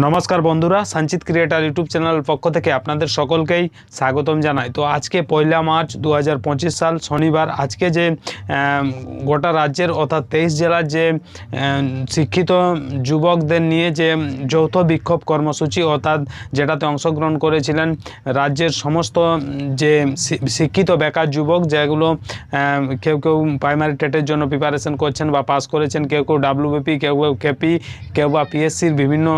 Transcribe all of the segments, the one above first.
নমস্কার বন্ধুরা, সঞ্চিত ক্রিয়েটার ইউটিউব চ্যানেলের পক্ষ থেকে আপনাদের সকলকেই স্বাগতম জানাই। তো আজকে পয়লা মার্চ দু হাজার পঁচিশ সাল, শনিবার। আজকে যে গোটা রাজ্যের অর্থাৎ তেইশ জেলার যে শিক্ষিত যুবকদের নিয়ে যে, যৌথ বিক্ষোভ কর্মসূচি অর্থাৎ যেটাতে অংশগ্রহণ করেছিলেন রাজ্যের সমস্ত যে শিক্ষিত বেকার যুবক যেগুলো কেউ কেউ প্রাইমারি টেটের জন্য প্রিপারেশন করছেন বা পাস করেছেন, কেউ কেউ ডাব্লিউবিপি কেউ কেউ কেপি কেউ বা পিএসসির বিভিন্ন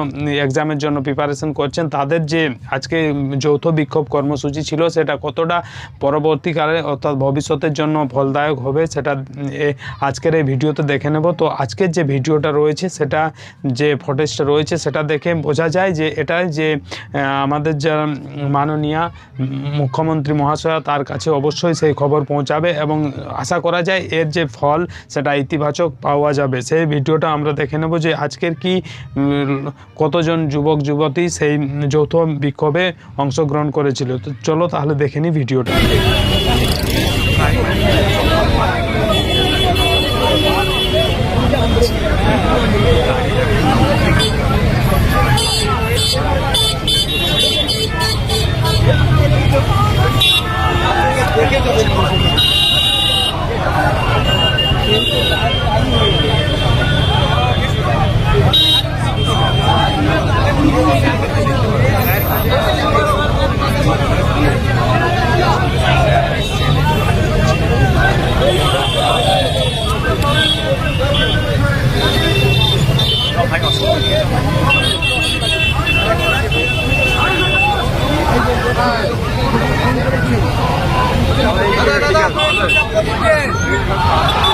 এক্সামের জন্য প্রিপারেশন করছেন তাদের যে আজকে যৌথ বিক্ষোভ কর্মসূচি ছিল সেটা কতটা পরবর্তীকালে অর্থাৎ ভবিষ্যতের জন্য ফলদায়ক হবে সেটা আজকের এই ভিডিওতে দেখে নেব। তো আজকের যে ভিডিওটা রয়েছে সেটা যে ফটেজটা রয়েছে সেটা দেখে বোঝা যায় যে এটা যে আমাদের যা মাননীয়া মুখ্যমন্ত্রী মহাশয়া তার কাছে অবশ্যই সেই খবর পৌঁছাবে এবং আশা করা যায় এর যে ফল সেটা ইতিবাচক পাওয়া যাবে। সেই ভিডিওটা আমরা দেখে নেব যে আজকের কি উম, কতজন যুবক যুবতী সেই যৌথ বিক্ষোভে অংশগ্রহণ করেছিল। তো চলো তাহলে দেখে নিই ভিডিওটা। 还要。来来来来！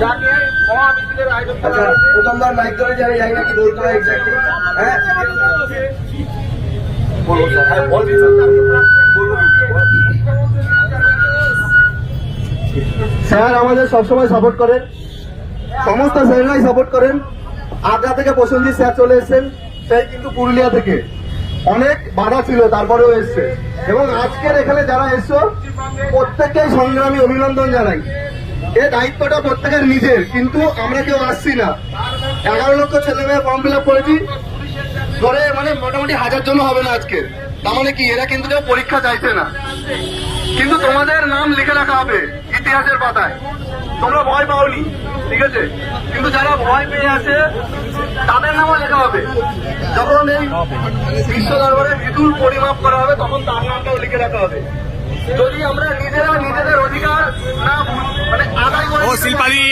যাকে মহামিছিলের আয়োজন করা আচ্ছা প্রথমবার মাইক ধরে যাবে হয় এক্স্যাক্টলি হ্যাঁ? বলব স্যার বলবি স্যার আমাদের সবসময় সাপোর্ট করেন। সমস্ত স্যাররাই সাপোর্ট করেন। আগ্রা থেকে প্রসেনজিৎ স্যার চলে এসেছেন সেই কিন্তু পুরুলিয়া থেকে। অনেক বাধা ছিল তারপরেও এসছে। এবং আজকের এখানে যারা এসছো প্রত্যেককেই সংগ্রামী অভিনন্দন জানাই। এ দায়িত্বটা প্রত্যেকের নিজের, কিন্তু আমরা কেউ আসছি না। এগারো লক্ষ ছেলে মেয়ে ফর্ম ফিল করেছি। ধরে মানে মোটামুটি হাজার জন হবে না আজকে। তার মানে কি, এরা কিন্তু কেউ পরীক্ষা চাইছে না। কিন্তু তোমাদের নাম লিখে রাখা হবে ইতিহাসের পাতায়। তোমরা ভয় পাওনি, ঠিক আছে? কিন্তু যারা ভয় পেয়ে আছে, তাদের নামও লেখা হবে। যখন এই বিশ্ব দরবারে বিপুল পরিমাপ করা হবে, তখন তার নামটাও লিখে রাখা হবে। যদি আমরা নিজেরা নিজেদের অধিকার না করে ও, শিল্পাদি!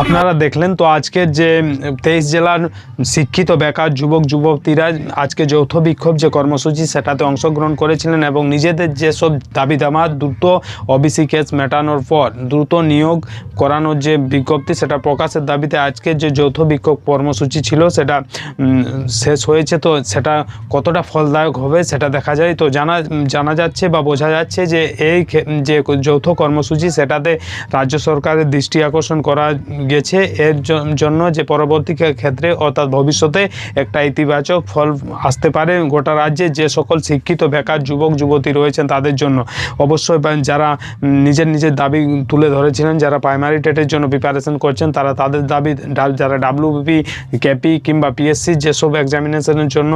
আপনারা দেখলেন তো আজকের যে তেইশ জেলার শিক্ষিত, বেকার যুবক, যুবতীরা আজকে যৌথ বিক্ষোভ যে কর্মসূচি, সেটাতে অংশগ্রহণ করেছিলেন এবং নিজেদের যেসব দাবি দামা দ্রুত ওবিসি কেস মেটানোর পর দ্রুত নিয়োগ করানোর যে বিজ্ঞপ্তি, সেটা প্রকাশের দাবিতে আজকের যে যৌথ বিক্ষোভ কর্মসূচি ছিল, সেটা শেষ হয়েছে। তো সেটা কতটা ফলদায়ক হবে, সেটা দেখা যায়। তো জানা জানা যাচ্ছে বা বোঝা যাচ্ছে যে এই যে যৌথ কর্মসূচি, সেটাতে রাজ্য সরকারের দৃষ্টি আকর্ষণ করা গেছে। এর জন্য যে পরবর্তী ক্ষেত্রে অর্থাৎ ভবিষ্যতে একটা ইতিবাচক ফল আসতে পারে গোটা রাজ্যে যে সকল শিক্ষিত, বেকার যুবক, যুবতী রয়েছেন তাদের জন্য। অবশ্যই যারা নিজের নিজের দাবি তুলে ধরেছিলেন, যারা প্রাইমারি টেটের জন্য প্রিপারেশন করছেন, তারা তাদের দাবি যারা ডাব্লিউবিপি কেপি কিংবা পিএসসি যেসব এক্সামিনেশনের জন্য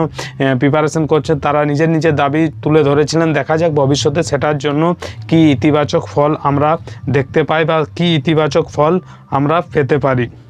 প্রিপারেশন করছেন, তারা নিজের নিজের দাবি তুলে ধরেছিলেন। দেখা যাক ভবিষ্যতে সেটার জন্য কি ইতিবাচক ফল আমরা দেখতে পাই বা কি ইতিবাচক ফল আমরা পেতে পারি।